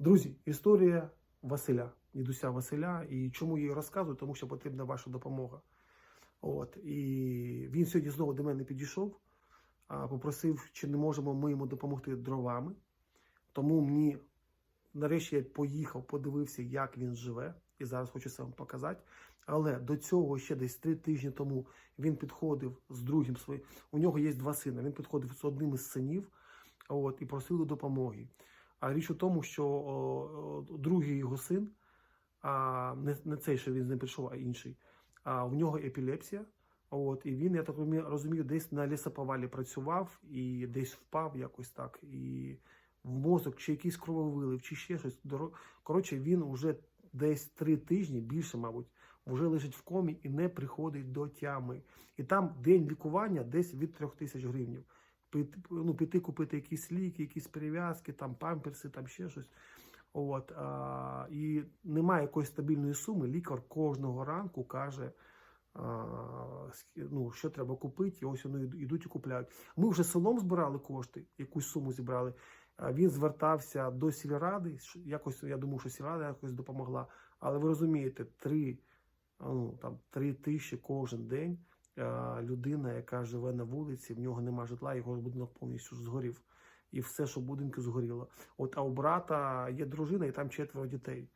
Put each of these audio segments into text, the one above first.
Друзі, історія Василя, дідуся Василя. І чому її розказую? Тому що потрібна ваша допомога. От і він сьогодні знову до мене підійшов, попросив, чи не можемо ми йому допомогти дровами. Тому мені нарешті я поїхав, подивився, як він живе, і зараз хочу це вам показати. Але до цього ще десь три тижні тому він підходив з другим своїм. У нього є два сини. Він підходив з одним із синів, от і просив допомоги. А річ у тому, що о, о, другий його син, а не, не цей, що він з ним прийшов, а інший. А в нього епілепсія. От, і він, я так розумію, десь на лісоповалі працював і десь впав якось так. І в мозок, чи якийсь крововилив, чи ще щось. Коротше, він вже десь три тижні, більше, мабуть, вже лежить в комі і не приходить до тями. І там день лікування десь від трьох тисяч гривень. Піти, ну, піти купити якісь ліки, якісь перев'язки, там памперси, там ще щось. От, а, і немає якоїсь стабільної суми. Лікар кожного ранку каже, а, ну, що треба купити, і ось вони йдуть і купляють. Ми вже селом збирали кошти, якусь суму зібрали. Він звертався до сільради. Якось я думав, що сільрада якось допомогла. Але ви розумієте, три, ну, там, три тисячі кожен день. А, Людина, яка живе на вулиці, в нього немає житла, його будинок повністю згорів. І все, що в будинку згоріло. От, а у брата є дружина, і там четверо дітей.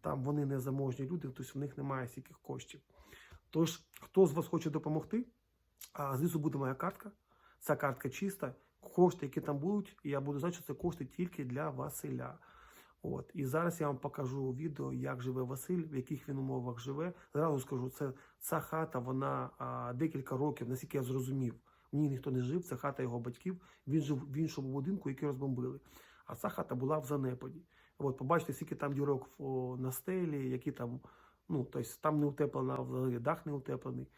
Там вони не заможні люди, тобто в них немає стільки коштів. Тож, хто з вас хоче допомогти, знизу буде моя картка. Ця картка чиста. Кошти, які там будуть, я буду знати, що це кошти тільки для Василя. От. І зараз я вам покажу відео, як живе Василь, в яких він умовах живе. Зразу скажу, це ця хата, вона а, декілька років, наскільки я зрозумів, в ній ніхто не жив, це хата його батьків. Він жив в іншому будинку, який розбомбили. А ця хата була в занепаді. От, побачите, скільки там дірок на стелі, які там, ну, тобто там не утеплена, взагалі дах не утеплений.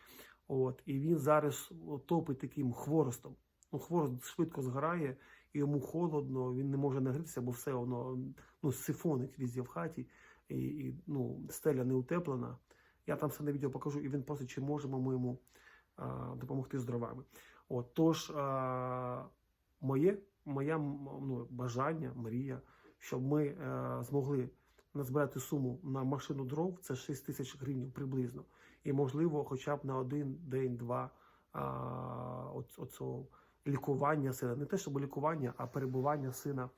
От, і він зараз топить таким хворостом. Ну, хворост швидко згорає, йому холодно, він не може нагрітися, бо все воно ну, сифонить везде в хаті, і, і ну, стеля не утеплена. Я там все на відео покажу, і він просить, чи можемо ми йому а, допомогти з дровами. От, тож, а, моє, моя ну, бажання, мрія, щоб ми е, змогли назбирати суму на машину дров, це 6 тисяч гривень приблизно. І, можливо, хоча б на один день-два оцього лікування сина. Не те, щоб лікування, а перебування сина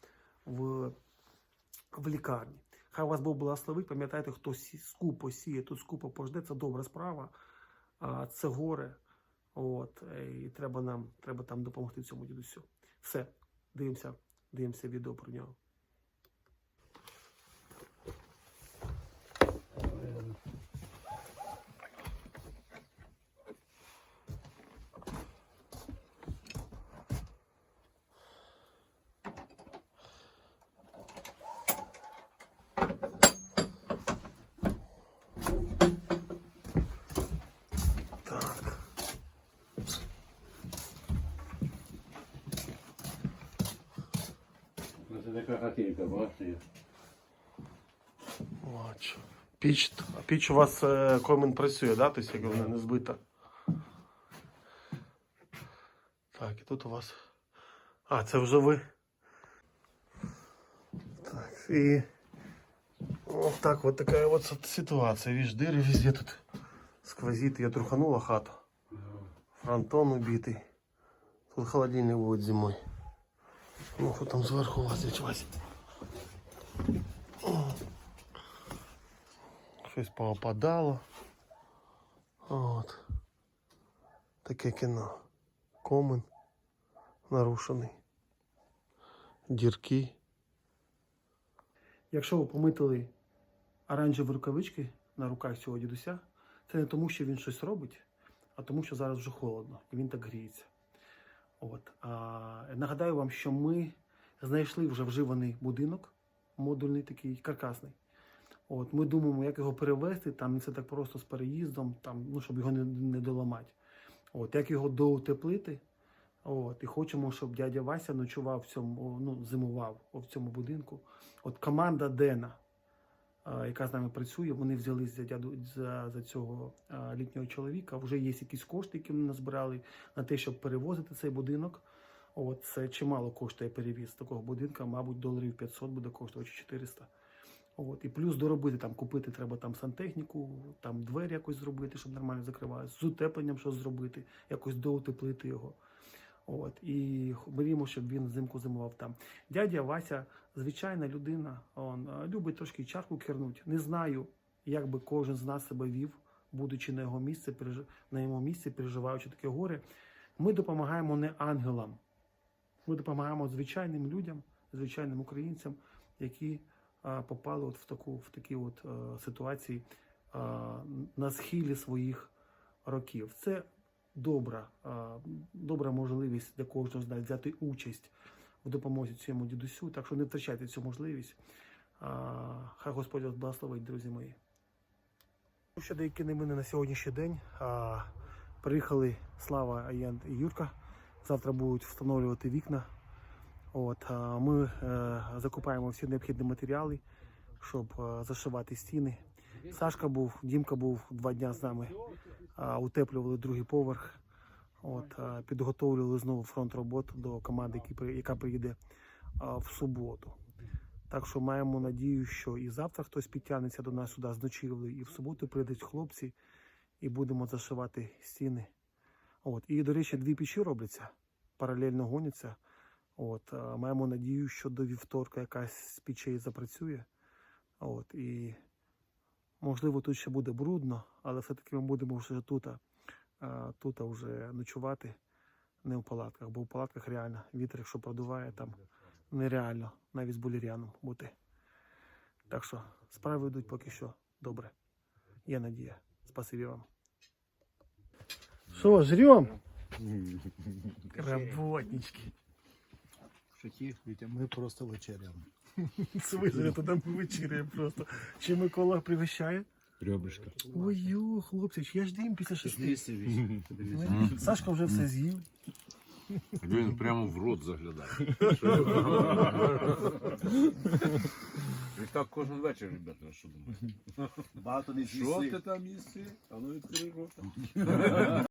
в, в лікарні. Хай вас Бог благословить. Пам'ятайте, хто скупо сіє, тут скупо пожде, це добра справа, це горе. От, і треба нам треба там допомогти цьому дідусю. Все, дивимося, дивимося відео про нього. Це така хатинка, бачите? Бачу. Піч, а піч у вас е, комен працює, да? Тобто, як вона не збита. Так, і тут у вас. А, це вже ви. Так, і. Вот так вот такая вот с- ситуация. Видишь, дыры везде тут сквозит. Я труханула хату. Фронтон убитый. Тут холодильник будет зимой. Ну, что там сверху у вас здесь Щось поопадало. От. Таке кіно. Комен нарушений. Дірки. Якщо ви помітили оранжеві рукавички на руках цього дідуся, це не тому, що він щось робить, а тому, що зараз вже холодно і він так гріється. От. А, нагадаю вам, що ми знайшли вже вживаний будинок, модульний такий, каркасний. От, ми думаємо, як його перевезти, там не все так просто з переїздом, там, ну, щоб його не, не доламати. От, як його доутеплити. От, і хочемо, щоб дядя Вася ночував в цьому, ну, зимував в цьому будинку. От команда Дена, яка з нами працює, вони взялись за, дяду, за, за цього літнього чоловіка. Вже є якісь кошти, які вони назбирали на те, щоб перевозити цей будинок. От це чимало коштує перевіз такого будинка, мабуть, доларів 500 буде коштувати чи 400. От, і плюс доробити там, купити треба там сантехніку, там двері якось зробити, щоб нормально закривалися, з утепленням щось зробити, якось доутеплити його. От, і мріємо, щоб він взимку зимував там. Дядя Вася, звичайна людина, он, любить трошки чарку кернуть. Не знаю, як би кожен з нас себе вів, будучи на його місці, на його місці, переживаючи таке горе. Ми допомагаємо не ангелам. Ми допомагаємо звичайним людям, звичайним українцям, які а, попали от в таку в такі от е, ситуації а, на схилі своїх років. Це добра, добра можливість для кожного з нас взяти участь в допомозі цьому дідусю. Так що не втрачайте цю можливість. Хай Господь вас благословить, друзі мої. Ще деякі новини на сьогоднішній день. Приїхали Слава Аєнт і Юрка. Завтра будуть встановлювати вікна. От, ми е, закупаємо всі необхідні матеріали, щоб е, зашивати стіни. Сашка був, Дімка був два дня з нами. Утеплювали другий поверх. От, підготовлювали знову фронт роботи до команди, яка приїде в суботу. Так що маємо надію, що і завтра хтось підтягнеться до нас сюди з ночівлею, і в суботу прийдуть хлопці, і будемо зашивати стіни. От. І, до речі, дві печі робляться, паралельно гоняться. От. Маємо надію, що до вівторка якась з печей запрацює. От. І можливо тут ще буде брудно, але все-таки ми будемо вже тут, тут вже ночувати, не в палатках, бо в палатках реально вітер, якщо продуває, там нереально навіть з булір'яном бути. Так що справи йдуть поки що добре. Є надія. Спасибі вам. Що, жрем? Работнички. Ми просто вечеряємо. Смысле, тоді ми вечеряємо просто. Чи Микола пригощає? Ребрышко. Ой, йо, хлопці, я ж дим після шести. Сашка вже все з'їв. Він прямо в рот заглядає. І так кожен вечір, ребята, що думаєте? Багато не Що ти там їси? А ну відкрий рота.